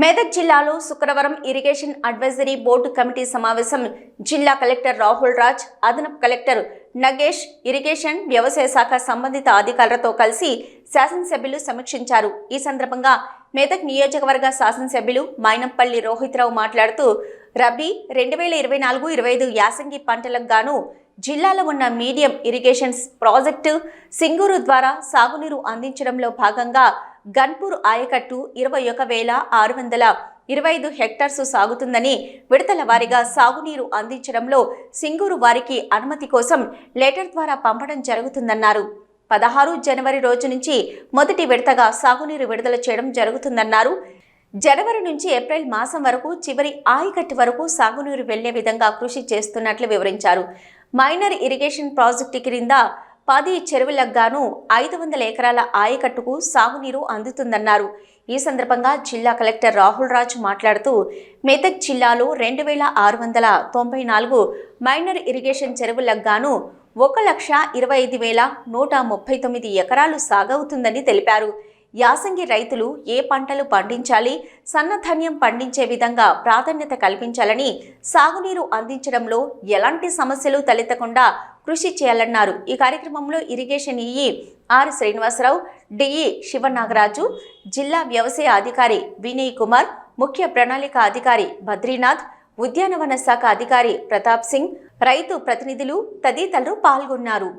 మెదక్ జిల్లాలో శుక్రవారం irrigation advisory board committee సమావేశం. జిల్లా కలెక్టర్ రాహుల్ రాజ్ అదనపు కలెక్టర్ నగేష్ ఇరిగేషన్ వ్యవసాయ శాఖ సంబంధిత అధికారులతో కలిసి శాసనసభ్యులు సమీక్షించారు. ఈ సందర్భంగా మెదక్ నియోజకవర్గ శాసనసభ్యులు మైనంపల్లి రోహిత్రావు మాట్లాడుతూ రబీ రెండు వేల ఇరవై నాలుగు ఇరవై ఐదు యాసంగి పంటలకు గాను జిల్లాలో ఉన్న మీడియం ఇరిగేషన్స్ ప్రాజెక్టు సింగూరు ద్వారా సాగునీరు అందించడంలో భాగంగా గన్పూర్ ఆయకట్టు ఇరవై ఒక వేల ఆరు వందల ఇరవై ఐదు హెక్టార్స్ సాగుతుందని విడతల వారీగా సాగునీరు అందించడంలో సింగూరు వారికి అనుమతి కోసం లెటర్ ద్వారా పంపడం జరుగుతుందన్నారు. పదహారు జనవరి రోజు నుంచి మొదటి విడతగా సాగునీరు విడుదల చేయడం జరుగుతుందన్నారు. జనవరి నుంచి ఏప్రిల్ మాసం వరకు చివరి ఆయకట్టు వరకు సాగునీరు వెళ్ళే విధంగా కృషి చేస్తున్నట్లు వివరించారు. మైనర్ ఇరిగేషన్ ప్రాజెక్టు క్రింద పది చెరువులకు గాను ఐదు వందల ఎకరాల ఆయకట్టుకు సాగునీరు అందుతుందన్నారు. ఈ సందర్భంగా జిల్లా కలెక్టర్ రాహుల్ రాజ్ మాట్లాడుతూ మెదక్ జిల్లాలో రెండు వేల ఆరు వందల తొంభై నాలుగు మైనర్ ఇరిగేషన్ చెరువులకు గాను ఒక లక్ష ఇరవై ఐదు వేల నూట ముప్పై తొమ్మిది ఎకరాలు సాగవుతుందని తెలిపారు. యాసంగి రైతులు ఏ పంటలు పండించాలి సన్నధాన్యం పండించే విధంగా ప్రాధాన్యత కల్పించాలని సాగునీరు అందించడంలో ఎలాంటి సమస్యలు తలెత్తకుండా కృషి చేయాలన్నారు. ఈ కార్యక్రమంలో irrigation EE R Srinivasarao DE Sivanagaraju జిల్లా వ్యవసాయ అధికారి వినయ్ కుమార్ ముఖ్య ప్రణాళిక అధికారి బద్రీనాథ్ ఉద్యానవన శాఖ అధికారి ప్రతాప్ సింగ్ రైతు ప్రతినిధులు తదితరులు పాల్గొన్నారు.